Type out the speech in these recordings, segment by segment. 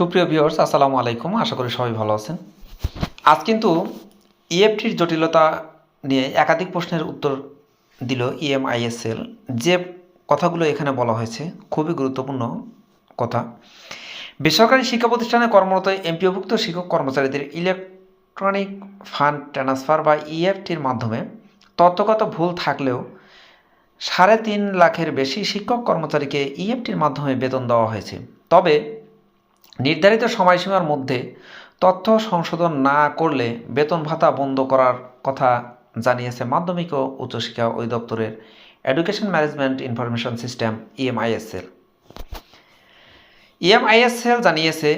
সুপ্রিয় ভিউয়ার্স আসসালামু আলাইকুম। আশা করি সবাই ভালো আছেন। আজ কিন্তু ইএফটির জটিলতা নিয়ে একাধিক প্রশ্নের উত্তর দিল E ইএমআইএসএল যে কথাগুলো এখানে বলা হয়েছে, খুবই গুরুত্বপূর্ণ কথা। বেসরকারি শিক্ষা প্রতিষ্ঠানে কর্মরত এমপিওভুক্ত শিক্ষক কর্মচারীদের ইলেকট্রনিক ফান্ড ট্রান্সফার বা ইএফটির মাধ্যমে তথ্যগত ভুল থাকলেও সাড়ে তিন লাখের বেশি শিক্ষক কর্মচারীকে ইএফটির মাধ্যমে বেতন দেওয়া হয়েছে। তবে নির্ধারিত সময়সীমার মধ্যে তথ্য সংশোধন না করলে বেতন ভাতা বন্ধ করার কথা জানিয়েছে মাধ্যমিক ও উচ্চশিক্ষা অধিদপ্তরের education management information system EMISL EMISL জানিয়েছে,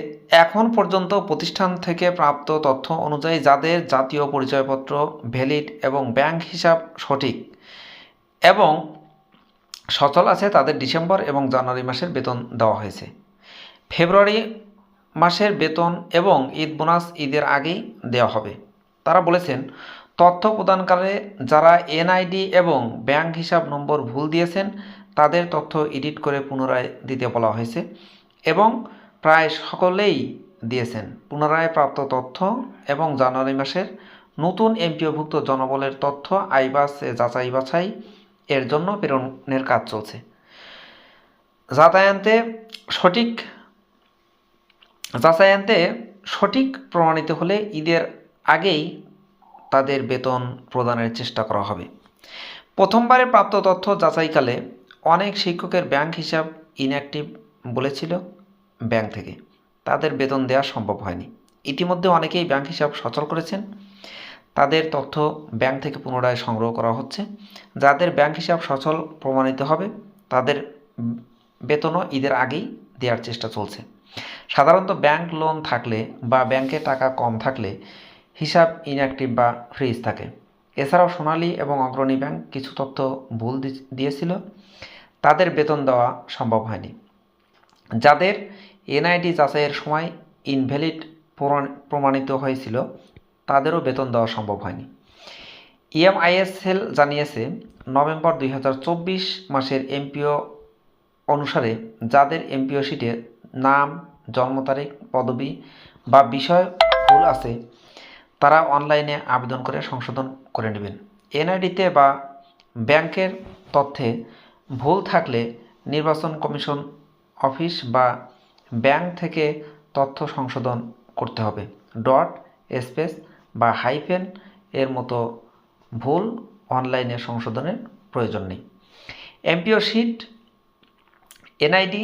এখন পর্যন্ত প্রতিষ্ঠান থেকে প্রাপ্ত তথ্য অনুযায়ী যাদের জাতীয় পরিচয়পত্র ভ্যালিড এবং ব্যাংক হিসাব সঠিক এবং সচল আছে, তাদের ডিসেম্বর এবং জানুয়ারি মাসের বেতন দেওয়া হয়েছে। ফেব্রুয়ারি মাসের বেতন এবং ঈদ বোনাস ঈদের আগেই দেওয়া হবে। তারা বলেছেন, তথ্য প্রদানকালে যারা এনআইডি এবং ব্যাংক হিসাব নম্বর ভুল দিয়েছেন, তাদের তথ্য এডিট করে পুনরায় দিতে বলা হয়েছে এবং প্রায় সকলেই দিয়েছেন। পুনরায় প্রাপ্ত তথ্য এবং জানুয়ারি মাসের নতুন এমপিওভুক্ত জনবলের তথ্য আইবাস যাচাই বাছাই এর জন্য প্রেরণের কাজ চলছে। যাতায়াতে সঠিক যাচাইয়ান্তে সঠিক প্রমাণিত হলে ঈদের আগেই তাদের বেতন প্রদানের চেষ্টা করা হবে। প্রথমবারে প্রাপ্ত তথ্য যাচাইকালে অনেক শিক্ষকের ব্যাংক হিসাব ইনঅ্যাক্টিভ বলেছিল ব্যাংক থেকে। তাদের বেতন দেওয়া সম্ভব হয়নি। ইতিমধ্যে অনেকেই ব্যাংক হিসাব সচল করেছেন। তাদের তথ্য ব্যাংক থেকে পুনরায় সংগ্রহ করা হচ্ছে। যাদের ব্যাংক হিসাব সচল প্রমাণিত হবে, তাদের বেতনও ঈদের আগেই দেওয়ার চেষ্টা চলছে। সাধারণত ব্যাংক লোন থাকলে বা ব্যাংকে টাকা কম থাকলে হিসাব ইনঅ্যাক্টিভ বা ফ্রিজ থাকে। এছাড়াও সোনালী এবং অগ্রণী ব্যাংক কিছু তথ্য ভুল দিয়েছিল, তাদের বেতন দেওয়া সম্ভব হয়নি। যাদের এনআইডি যাচাইয়ের সময় ইনভ্যালিড প্রমাণিত হয়েছিল, তাদেরও বেতন দেওয়া সম্ভব হয়নি। ইএমআইএসএল জানিয়েছে, নভেম্বর দুই হাজার চব্বিশ মাসের এমপিও অনুসারে যাদের এমপিও শিটে নাম, জন্ম তারিখ, পদবি বা বিষয় ভুল আছে, তারা অনলাইনে আবেদন করে সংশোধন করে নেবেন। এনআইডিতে বা ব্যাংকের তথ্যে ভুল থাকলে নির্বাচন কমিশন অফিস বা ব্যাংক থেকে তথ্য সংশোধন করতে হবে। ডট, স্পেস বা হাইফেন এর মতো ভুল অনলাইনে সংশোধনের প্রয়োজন নেই। এমপিও শিট, এনআইডি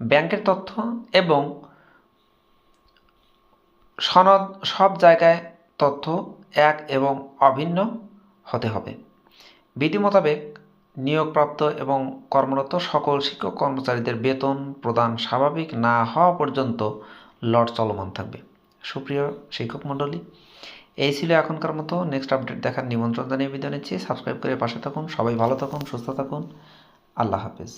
ব্যাংকের তথ্য এবং সনদ, সব জায়গায় তথ্য এক এবং অভিন্ন হতে হবে। বিধি মোতাবেক নিয়োগপ্রাপ্ত এবং কর্মরত সকল শিক্ষক কর্মচারীদের বেতন প্রদান স্বাভাবিক না হওয়া পর্যন্ত লট চলমান থাকবে। সুপ্রিয় শিক্ষক মণ্ডলী, এই ছিল এখনকার মতো। নেক্সট আপডেট দেখার নিমন্ত্রণ জানিয়ে বিদায় নিচ্ছি। সাবস্ক্রাইব করে পাশে থাকুন। সবাই ভালো থাকুন, সুস্থ থাকুন। আল্লাহ হাফেজ।